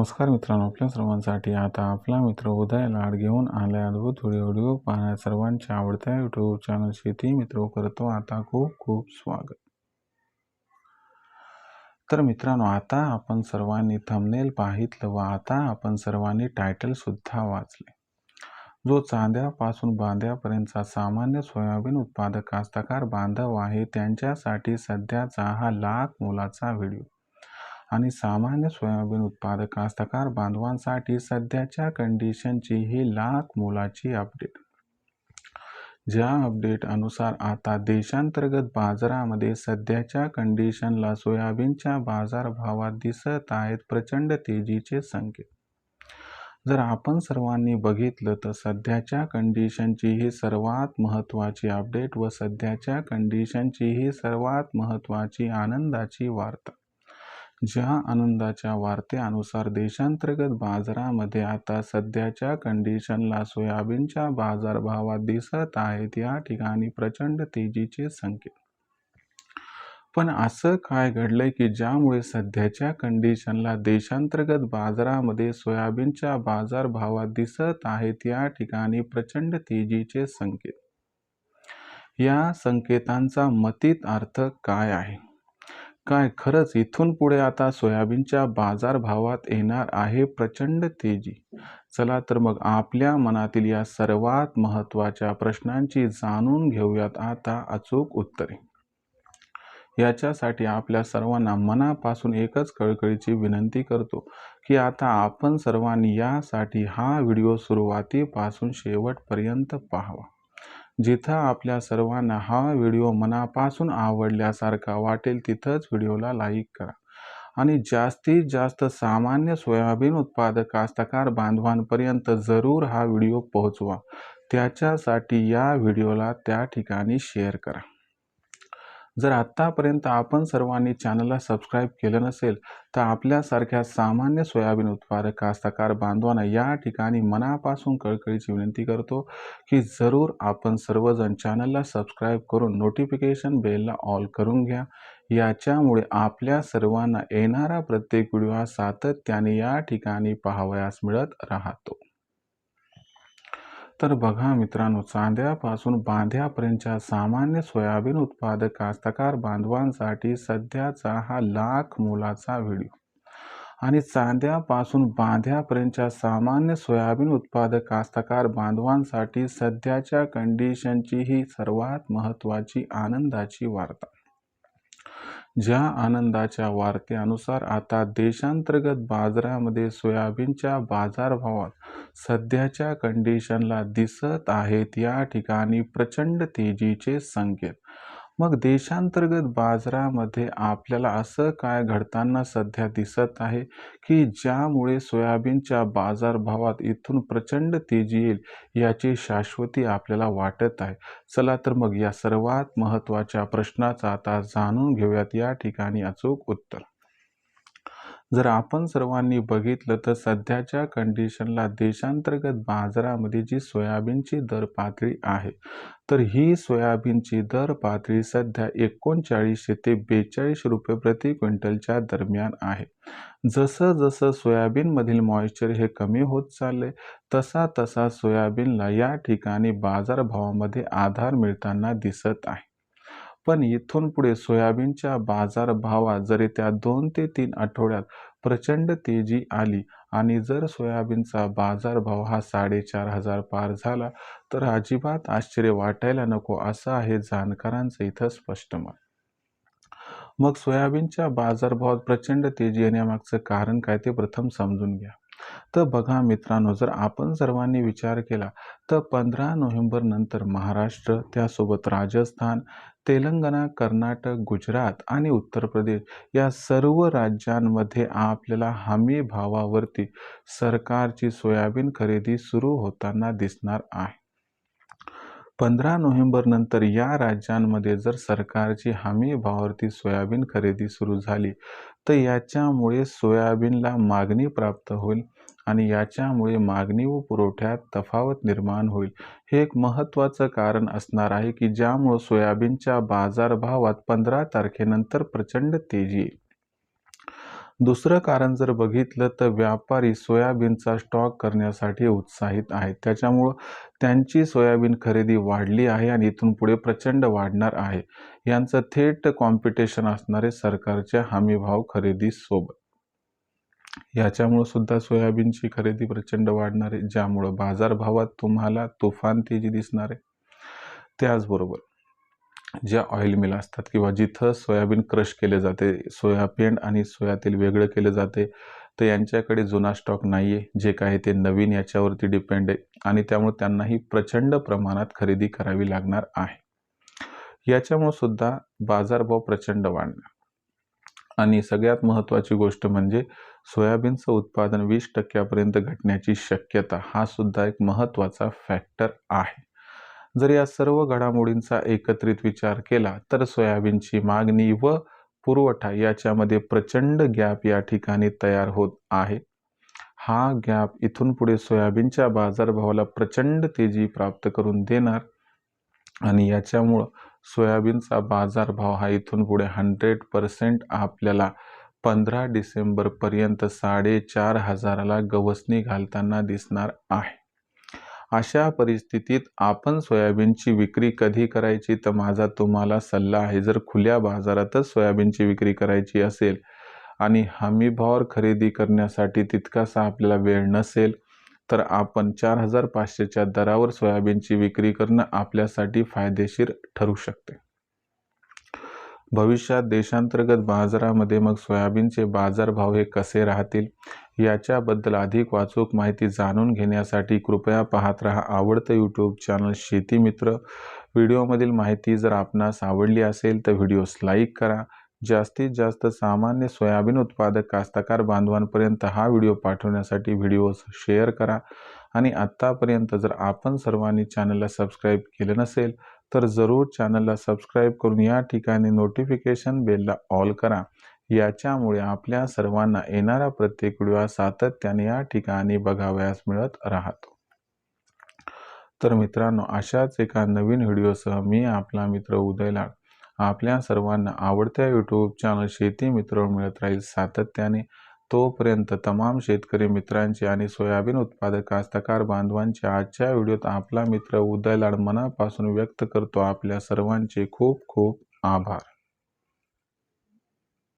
नमस्कार मित्रांनो आपल्या सर्वांसाठी आता आपला मित्र उदय लाड घेऊन आले अद्भुत व्हिडिओ व्हिडिओ पाहण्या सर्वांच्या आवडत्या यूट्यूब चॅनल शेती मित्र करतो आता खूप खूप स्वागत. तर मित्रांनो आता आपण सर्वांनी थंबनेल पाहितलं व आता आपण सर्वांनी टायटल सुद्धा वाचले. जो चांद्यापासून बांध्यापर्यंतचा सामान्य सोयाबीन उत्पादक कास्तकार बांधव आहे त्यांच्यासाठी सध्याचा हा लाख मोलाचा व्हिडिओ. आणि सामान्य सोयाबीन उत्पादक कास्तकार बांधवांसाठी सध्याच्या कंडिशनची ही लाख मोलाची अपडेट ज्या अपडेट अनुसार आता देशांतर्गत बाजारामध्ये सध्याच्या कंडिशनला सोयाबीनच्या बाजारभावात दिसत आहेत प्रचंड तेजीचे संकेत. जर आपण सर्वांनी बघितलं तर सध्याच्या कंडिशनची ही सर्वात महत्त्वाची अपडेट व सध्याच्या कंडिशनची ही सर्वात महत्त्वाची आनंदाची वार्ता. ज्या आनंदाच्या वार्त्यानुसार देशांतर्गत बाजारामध्ये आता सध्याच्या कंडिशनला सोयाबीनच्या बाजारभावात दिसत आहेत या ठिकाणी प्रचंड तेजीचे संकेत. पण असं काय घडलंय की ज्यामुळे सध्याच्या कंडिशनला देशांतर्गत बाजारामध्ये सोयाबीनच्या बाजारभावात दिसत आहेत या ठिकाणी प्रचंड तेजीचे संकेत? या संकेतांचा मतीत अर्थ काय आहे? काय खरंच इथून पुढे आता सोयाबीनच्या बाजारभावात येणार आहे प्रचंड तेजी. चला तर मग आपल्या मनातील या सर्वात महत्त्वाच्या प्रश्नांची जाणून घेऊयात आता अचूक उत्तरे. याच्यासाठी आपल्या सर्वांना मनापासून एकच कळकळीची विनंती करतो की आता आपण सर्वांनी यासाठी हा व्हिडिओ सुरुवातीपासून शेवटपर्यंत पाहावा. जिथं आपल्या सर्वांना हा व्हिडिओ मनापासून आवडल्यासारखा वाटेल तिथंच व्हिडिओला लाईक करा. आणि जास्तीत जास्त सामान्य सोयाबीन उत्पादक कास्तकार बांधवांपर्यंत जरूर हा व्हिडिओ पोहोचवा. त्याच्यासाठी या व्हिडिओला त्या ठिकाणी शेअर करा. जर आत्तापर्यंत आपण सर्वांनी चॅनलला सबस्क्राईब केलं नसेल तर आपल्यासारख्या सामान्य सोयाबीन उत्पादक कास्तकार बांधवांना या ठिकाणी मनापासून कळकळीची विनंती करतो की जरूर आपण सर्वजण चॅनलला सबस्क्राईब करून नोटिफिकेशन बेलला ऑल करून घ्या. याच्यामुळे आपल्या सर्वांना येणारा प्रत्येक व्हिडिओ हा सातत्याने या ठिकाणी पाहावयास मिळत राहतो. तर बघा मित्रांनो चांद्यापासून बांध्यापर्यंतच्या सामान्य सोयाबीन उत्पादक कास्तकार बांधवांसाठी सध्याचा हा लाख मोलाचा व्हिडिओ. आणि चांद्यापासून बांध्यापर्यंतच्या सामान्य सोयाबीन उत्पादक कास्तकार बांधवांसाठी सध्याच्या कंडिशनची ही सर्वात महत्त्वाची आनंदाची वार्ता. ज्या आनंदाच्या वार्तेनुसार आता देशांतर्गत बाजारामध्ये सोयाबीनच्या बाजारभावात सध्याच्या कंडिशनला दिसत आहेत या ठिकाणी प्रचंड तेजीचे संकेत. मग देशांतर्गत बाजारामध्ये आपल्याला असं काय घडताना सध्या दिसत आहे की ज्यामुळे सोयाबीनच्या बाजारभावात इथून प्रचंड तेजी येईल याची शाश्वती आपल्याला वाटत आहे? चला तर मग या सर्वात महत्त्वाच्या प्रश्नाचा आता जाणून घेऊयात. या ठिकाणी अचूक उत्तर. जर आपण सर्वांनी बघितलं तर सध्याच्या कंडिशनला देशांतर्गत बाजारामध्ये जी सोयाबीनची दर पातळी आहे तर ही सोयाबीनची दर पातळी सध्या एकोणचाळीसशे ते बेचाळीस रुपये प्रति क्विंटलच्या दरम्यान आहे. जसं जसं सोयाबीनमधील मॉइश्चर हे कमी होत चालले तसा तसा सोयाबीनला या ठिकाणी बाजारभावामध्ये आधार मिळताना दिसत आहे. पण इथून पुढे सोयाबीनच्या बाजारभावात जरी त्या दोन ते तीन आठवड्यात प्रचंड तेजी आली आणि जर सोयाबीनचा बाजारभाव हा साडेचार हजार पार झाला तर अजिबात आश्चर्य वाटायला नको असं आहे जाणकारांचं इथं स्पष्ट मत. मग सोयाबीनच्या बाजारभावात प्रचंड तेजी येण्यामागचं कारण काय ते प्रथम समजून घ्या. तर बघा मित्रांनो जर आपण सर्वांनी विचार केला तर पंधरा नोव्हेंबर नंतर महाराष्ट्र त्यासोबत राजस्थान तेलंगणा कर्नाटक गुजरात आणि उत्तर प्रदेश या सर्व राज्यांमध्ये आपल्याला हमी भावावरती सरकारची सोयाबीन खरेदी सुरू होताना दिसणार आहे. पंधरा नोव्हेंबर नंतर या राज्यांमध्ये जर सरकारची हमी भावावरती सोयाबीन खरेदी सुरू झाली तर याच्यामुळे सोयाबीनला मागणी प्राप्त होईल. आणि याच्यामुळे मागणी व पुरवठ्यात तफावत निर्माण होईल. हे एक महत्त्वाचं कारण असणार आहे की ज्यामुळं सोयाबीनच्या बाजारभावात पंधरा तारखेनंतर प्रचंड तेजी येईल. दुसरं कारण जर बघितलं तर व्यापारी सोयाबीनचा स्टॉक करण्यासाठी उत्साहित आहेत. त्याच्यामुळं त्यांची सोयाबीन खरेदी वाढली आहे आणि इथून पुढे प्रचंड वाढणार आहे. यांचं थेट कॉम्पिटिशन असणारे सरकारच्या हमीभाव खरेदीसोबत. याच्यामुळं सुद्धा सोयाबीनची खरेदी प्रचंड वाढणार आहे. ज्यामुळं बाजारभावात तुम्हाला तुफान तेजी दिसणार आहे. त्याचबरोबर ज्या ऑइल मिल असतात किंवा जिथं सोयाबीन क्रश केले जाते सोयाबीन आणि सोयातेल वेगळं केलं जाते तर यांच्याकडे जुना स्टॉक नाही आहे जे काय ते नवीन याच्यावरती डिपेंड आहे. आणि त्यामुळे त्यांनाही प्रचंड प्रमाणात खरेदी करावी लागणार आहे. याच्यामुळे सुद्धा बाजारभाव प्रचंड वाढणार. आणि सगळ्यात महत्त्वाची गोष्ट म्हणजे सोयाबीनचं उत्पादन वीस टक्क्यापर्यंत घटण्याची शक्यता हा सुद्धा एक महत्त्वाचा फॅक्टर आहे. जर या सर्व घडामोडींचा एकत्रित विचार केला तर सोयाबीनची मागणी व पुरवठा याच्यामध्ये प्रचंड गॅप या ठिकाणी तयार होत आहे. हा गॅप इथून पुढे सोयाबीनच्या बाजारभावाला प्रचंड तेजी प्राप्त करून देणार आणि याच्यामुळं सोयाबीनचा बाजारभाव हा इथून पुढे हंड्रेड पर्सेंट आपल्याला पंधरा डिसेंबरपर्यंत साडेचार हजाराला गवसणी घालताना दिसणार आहे. अशा परिस्थितीत आपण सोयाबीनची विक्री कधी करायची? तर माझा तुम्हाला सल्ला आहे जर खुल्या बाजारातच सोयाबीनची विक्री करायची असेल आणि हमीभावावर खरेदी करण्यासाठी तितकासा आपल्याला वेळ नसेल तर आपण चार हजार पाचशेच्या दरावर सोयाबीनची विक्री करणं आपल्यासाठी फायदेशीर ठरू शकते. भविष्यात देशांतर्गत बाजारामध्ये मग सोयाबीनचे बाजारभाव हे कसे राहतील याच्याबद्दल अधिक वाचूक माहिती जाणून घेण्यासाठी कृपया पाहत रहा आवडतं यूट्यूब चॅनल शेतीमित्र व्हिडिओमधील माहिती जर आपणास आवडली असेल तर व्हिडिओस लाईक करा. जास्तीत जास्त सामान्य सोयाबीन उत्पादक कास्तकार बांधवांपर्यंत हा व्हिडिओ पाठवण्यासाठी व्हिडिओज शेअर करा. आणि आत्तापर्यंत जर आपण सर्वांनी चॅनलला सबस्क्राईब केलं नसेल तर जरूर चॅनलला सबस्क्राईब करून या ठिकाणी नोटिफिकेशन बेलला ऑल करा. याच्यामुळे आपल्या सर्वांना येणारा प्रत्येक व्हिडिओ सातत्याने या ठिकाणी बघावयास मिळत राहतो. तर मित्रांनो अशाच एका नवीन व्हिडिओसह मी आपला मित्र उदयलाड आपल्या सर्वांना आवडत्या यूट्यूब चॅनल शेती मित्र मिळत राहील सातत्याने. तोपर्यंत तमाम शेतकरी मित्रांचे आणि सोयाबीन उत्पादक कास्तकार बांधवांचे आजच्या व्हिडिओत आपला मित्र उदयलाड मनापासून व्यक्त करतो. आपल्या सर्वांचे खूप खूप आभार.